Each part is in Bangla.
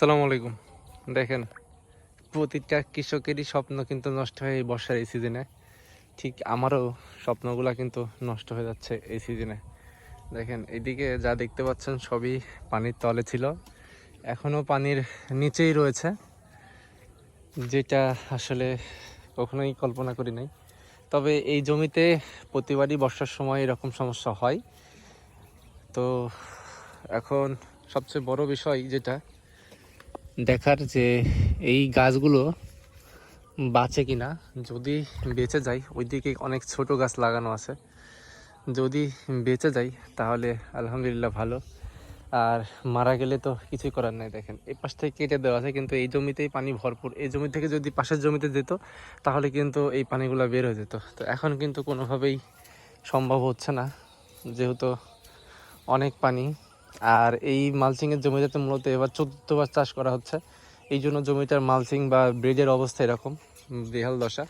আসসালামু আলাইকুম। দেখেন, প্রতিটা কৃষকেরই স্বপ্ন কিন্তু নষ্ট হয় এই বর্ষার এই সিজনে। ঠিক আমারও স্বপ্নগুলা কিন্তু নষ্ট হয়ে যাচ্ছে এই সিজনে। দেখেন এদিকে যা দেখতে পাচ্ছেন সবই পানির তলে ছিল। এখনও পানির নিচেই রয়েছে, যেটা আসলে কখনোই কল্পনা করি নাই। তবে এই জমিতে প্রতিবারই বর্ষার সময় এরকম সমস্যা হয়। তো এখন সবচেয়ে বড় বিষয় যেটা দেখার যে এই গাছগুলো বাঁচে কি না যদি বেঁচে যায় ওইদিকে অনেক ছোট গাছ লাগানো আছে। যদি বেঁচে যায় তাহলে আলহামদুলিল্লাহ ভালো। আর মারা গেলে তো কিছুই করার নাই, দেখেন। এই পাশ থেকে কেটে দেওয়া আছে, কিন্তু এই জমিতেই পানি ভরপুর। এই জমি থেকে যদি পাশের জমিতে যেত, তাহলে কিন্তু এই পানিগুলো বের হয়ে যেত। তো এখন কিন্তু কোনোভাবেই সম্ভব হচ্ছে না, যেহেতু অনেক পানি আর এই মালচিংয়ের জমিটাতে মূলত এবার চোদ্দবার চাষ করা হচ্ছে। এই জন্য জমিটার মালচিং বা ব্রিজের অবস্থা এরকম বেহাল দশা।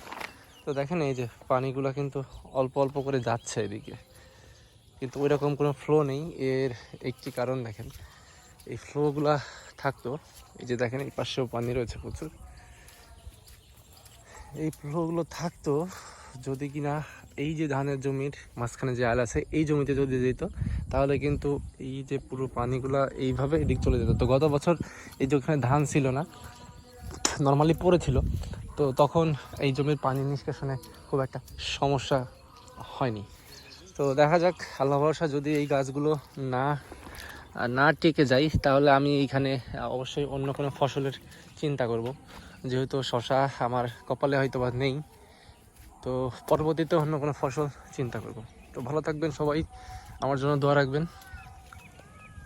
তো দেখেন এই যে পানিগুলো কিন্তু অল্প অল্প করে যাচ্ছে এদিকে। কিন্তু ওই রকম কোনো ফ্লো নেই। এর একটি কারণ দেখেন, এই ফ্লোগুলা থাকতো, এই যে দেখেন এই পাশেও পানি রয়েছে প্রচুর। এই ফ্লোগুলো থাকতো যদি কিনা এই যে ধানের জমির মাঝখানে যে আল আছে, এই জমিতে যদি যেত তাহলে কিন্তু এই যে পুরো পানিগুলা এইভাবে এদিক চলে যেত। তো গত বছর এই যে ওখানে ধান ছিল না নর্মালি পড়েছিল, তো তখন এই জমির পানি নিষ্কাশনে খুব একটা সমস্যা হয়নি। তো দেখা যাক, আল্লাহ ভরসা যদি এই গাছগুলো না না টিকে যায়, তাহলে আমি এইখানে অবশ্যই অন্য কোনো ফসলের চিন্তা করব। যেহেতু শশা আমার কপালে হয়তো বা নেই, তো পরবর্তীতে অন্য কোনো ফসল চিন্তা করব। তো ভালো থাকবেন সবাই। আমার জন্য দোয়া রাখবেন।